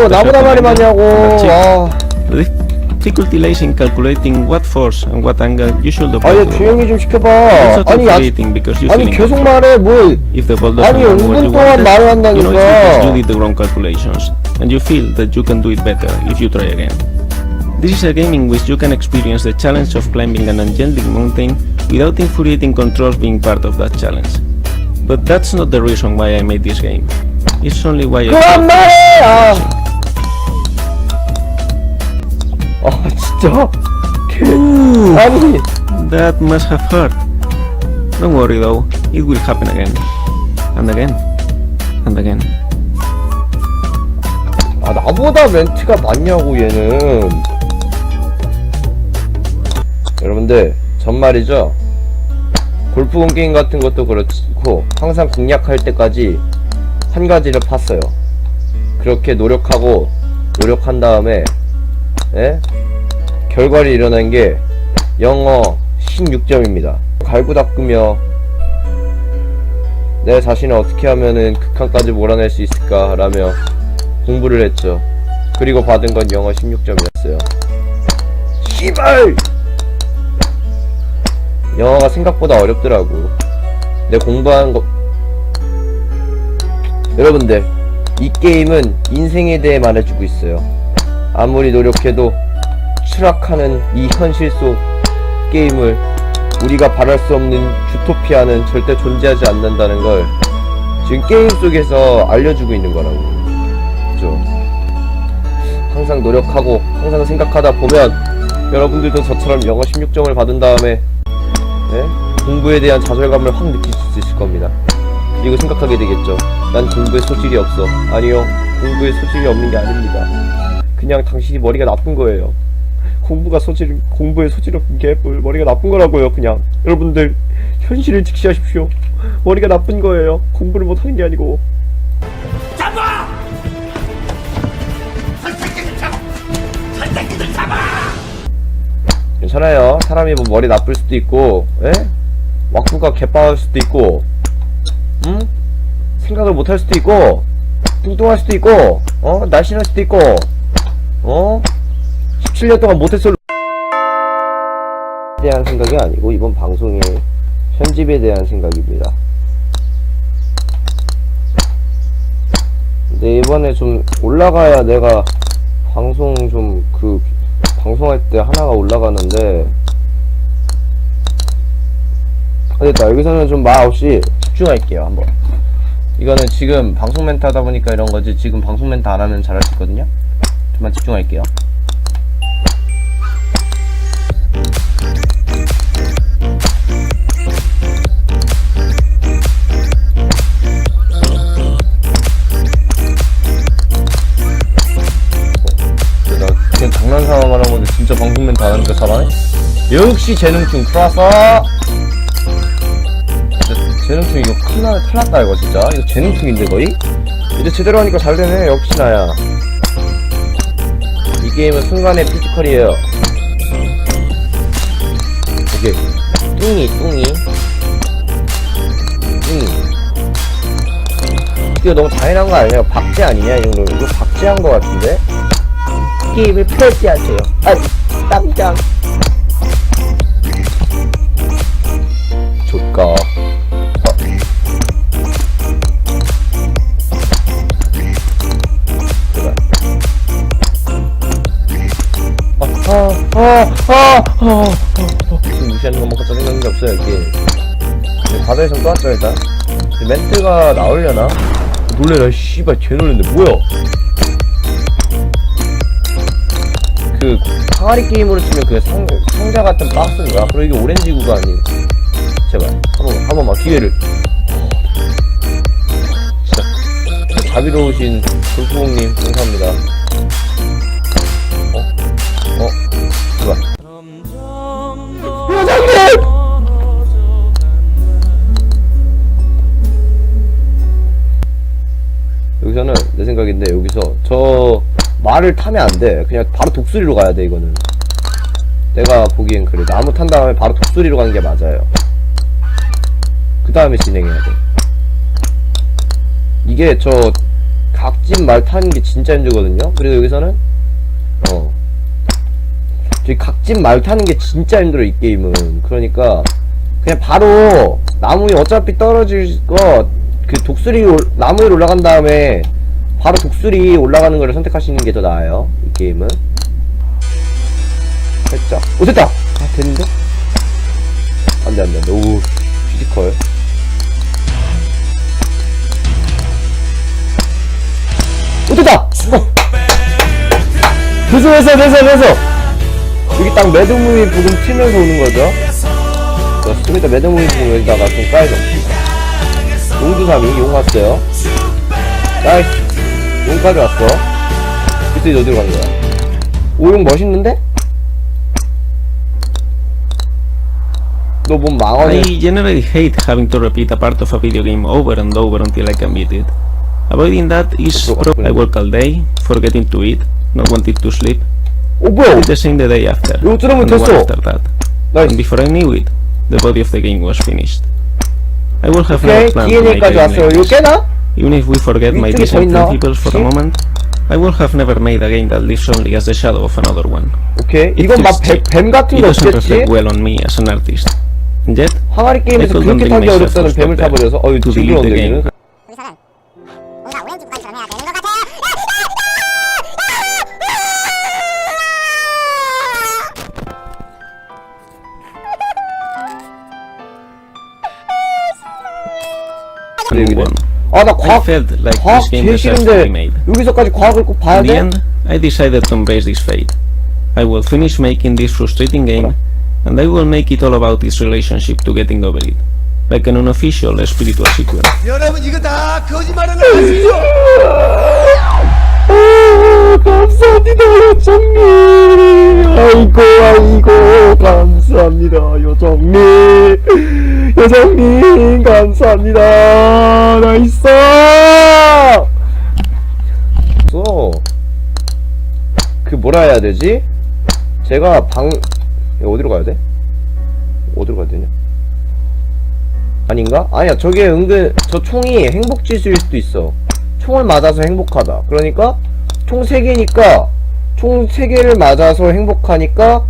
어, 나보다 말이 많냐고. 와. The difficulty lays in calculating what force and what angle you should apply 아니 to the 조용히 좀 시켜봐. It's not 아니 야, infuriating because you 아니 feeling 계속 말해 뭐. If the ball doesn't 아니, run what you 은근 동안 wanted, 말을 you know it's because 한다니까. you did the wrong calculations, and you feel that you can do it better if you try again. This is a game in which you can experience the challenge of climbing an enchanting mountain without infuriating controls being part of that challenge. But that's not the reason why I made this game. It's only why I 그만 말해. 아. 아 진짜. 개. 아니. That must have hurt. Don't worry though, it will happen again. And again. And again. 아 나보다 멘트가 많냐고 얘는. 여러분들 전 말이죠. 골프공 게임 같은 것도 그렇고 항상 공략할 때까지 한 가지를 팠어요. 그렇게 노력하고 노력한 다음에 예? 결과를 일어난 게 영어 16점입니다. 갈고 닦으며 내 자신을 어떻게 하면은 극한까지 몰아낼 수 있을까 라며 공부를 했죠. 그리고 받은 건 영어 16점이었어요. 씨발! 영어가 생각보다 어렵더라고. 내 공부한 거 여러분들 이 게임은 인생에 대해 말해주고 있어요. 아무리 노력해도 추락하는 이 현실 속 게임을 우리가 바랄 수 없는 주토피아는 절대 존재하지 않는다는 걸 지금 게임 속에서 알려주고 있는 거라고. 그죠? 항상 노력하고 항상 생각하다 보면 여러분들도 저처럼 영어 16점을 받은 다음에 네? 공부에 대한 좌절감을 확 느낄 수 있을 겁니다. 그리고 생각하게 되겠죠. 난 공부에 소질이 없어. 아니요. 공부에 소질이 없는 게 아닙니다. 그냥 당신이 머리가 나쁜 거예요. 공부가 소질, 공부에 소질 없는 게뭘 머리가 나쁜 거라고요, 그냥. 여러분들, 현실을 직시하십시오. 머리가 나쁜 거예요. 공부를 못하는 게 아니고. 괜찮아요. 사람이 뭐 머리 나쁠 수도 있고, 예? 왁구가 개빠할 수도 있고, 응? 생각을 못할 수도 있고, 뚱뚱할 수도 있고, 어? 날씬할 수도 있고, 어? 17년 동안 모태솔로 대한 생각이 아니고, 이번 방송의 편집에 대한 생각입니다. 근데 이번에 좀 올라가야 내가 방송 좀 그 방송할 때 하나가 올라가는데 아, 됐다. 여기서는 좀 말 없이 집중할게요 한번. 이거는 지금 방송 멘트 하다 보니까 이런 거지. 지금 방송 멘트 안 하면 잘할 수 있거든요. 좀만 집중할게요 역시 재능충 진짜 재능충 이거 큰일 나- 큰일 났다 이거 진짜. 이거 재능충인데 거의? 이제 제대로 하니까 잘 되네 역시 나야. 이 게임은 순간의 피지컬이에요. 이게 뚱이 뚱이. 뚱이. 이거 너무 잔인한 거 아니에요? 박제 아니냐 이 정도 이거 박제한 거 같은데? 게임을 폐지하세요. 아 땀장 지금 무시하는 것만큼 생각한 게 없어요 이게. 이제 바다에서 또 왔죠 일단. 이제 멘트가 나오려나? 놀래라 씨발 개 놀랬네 뭐야? 그 항아리 게임으로 치면 그 상, 상자 같은 박스인가? 그리고 이게 오렌지 구간이. 제발 한번 한 번만 기회를. 진짜 자비로우신 골프공님 감사합니다 말을 타면 안 돼. 그냥 바로 독수리로 가야 돼 이거는. 내가 보기엔 그래. 나무 탄 다음에 바로 독수리로 가는 게 맞아요. 그 다음에 진행해야 돼. 이게 저 각진 말 타는 게 진짜 힘들거든요. 그리고 여기서는 어 저기 각진 말 타는 게 진짜 힘들어 이 게임은. 그러니까 그냥 바로 나무 에 어차피 떨어질 거 그 독수리 올, 나무 위로 올라간 다음에 바로 독수리 올라가는 거를 선택하시는 게 더 나아요. 이 게임은. 살짝. 오 됐다. 아 됐는데? 안 돼 안 돼 안 돼. 오 피지컬. 오 됐다. 어. 됐어 됐어 됐어 됐어. 여기 딱 매드무비 부금 틀면서 오는 거죠. 좋습니다. 매드무비 부금 여기다가 좀 까야죠. 용두삼이 용 왔어요. 나이스. 용까지 왔어. 그때 이제 어디로 가는 거야? 오용 멋있는데? 너 뭔 망언을 I generally hate having to repeat a part of a video game over and over until I can beat it. Avoiding that is Go, pro- go. I work all day, forgetting to eat, not wanting to sleep, 오 뭐야? did the same the day after, 이거 뚫으면 and the one 됐어. after that. 나이스. And before I knew it, the body of the game was finished. I would have 오케이 never planned to make a DNA까지 game 왔어요. like 이거 this. 깨나? Even if we forget my 위쪽에 더 decent 있나? principles for a 혹시? moment, I would have never made a game that lives only as the shadow of another one. 오케이. It 이건 막 feels 뱀, 뱀 같은 It 거 doesn't 없겠지? reflect well on me as an artist. And yet, 항아리 I 게임에서 couldn't 그렇게 bring 타기 myself 어렵다는 to 뱀을 stop 타버려서 어이 to delete 징그러운데 the game. 아나 I 과학 felt like 과학 this game 제일 deserved to be 싫은데 made. 여기서까지 과학을 꼭 봐야 In the 돼? end, I decided to embrace this fate. I will finish making this frustrating game, and I will make it all about its relationship to getting over it, like an unofficial spiritual sequel. 여러분 이거 다 거짓말하는 거 아시죠? 아, 감사합니다 요정님 아이고 아이고 감사합니다 요정님 요정님 감사합니다 나이스 그 뭐라 해야 되지? 제가 방 어디로 가야 돼? 어디로 가야 되냐? 아닌가? 아니야 저게 은근 저 총이 행복지수일 수도 있어 총을 맞아서 행복하다 그러니까 총 3개니까 총 3개를 맞아서 행복하니까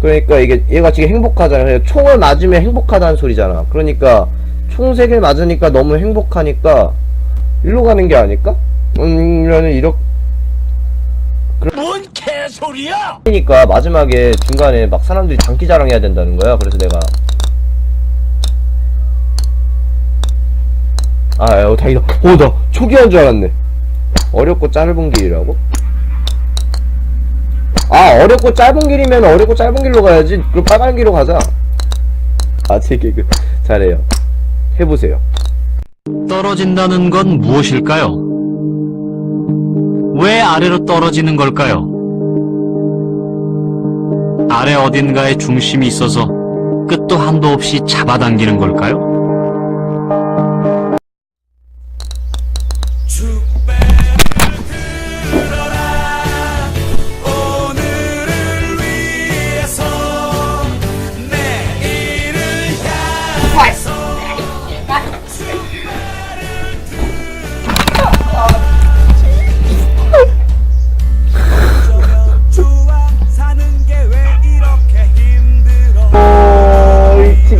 그러니까 이게 얘가 지금 행복하잖아 그러니까 총을 맞으면 행복하다는 소리잖아 그러니까 총 3개를 맞으니까 너무 행복하니까 일로 가는 게 아닐까? 음, 이러면 이렇게 뭔 개소리야! 그러니까 마지막에 중간에 막 사람들이 장기 자랑 해야 된다는 거야. 그래서 내가 아, 어, 다행이다. 어, 나 초기화인 줄 알았네. 어렵고 짧은 길이라고? 아, 어렵고 짧은 길이면 어렵고 짧은 길로 가야지. 그럼 빨간 길로 가자. 아, 제 개그 잘해요. 해보세요. 떨어진다는 건 무엇일까요? 왜 아래로 떨어지는 걸까요? 아래 어딘가에 중심이 있어서 끝도 한도 없이 잡아당기는 걸까요?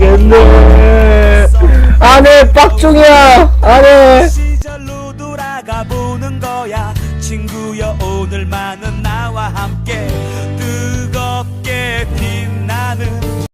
됐네. 안해 빡중이야 안해. 시절로 돌아가 보는 거야. 친구여 오늘만은 나와 함께.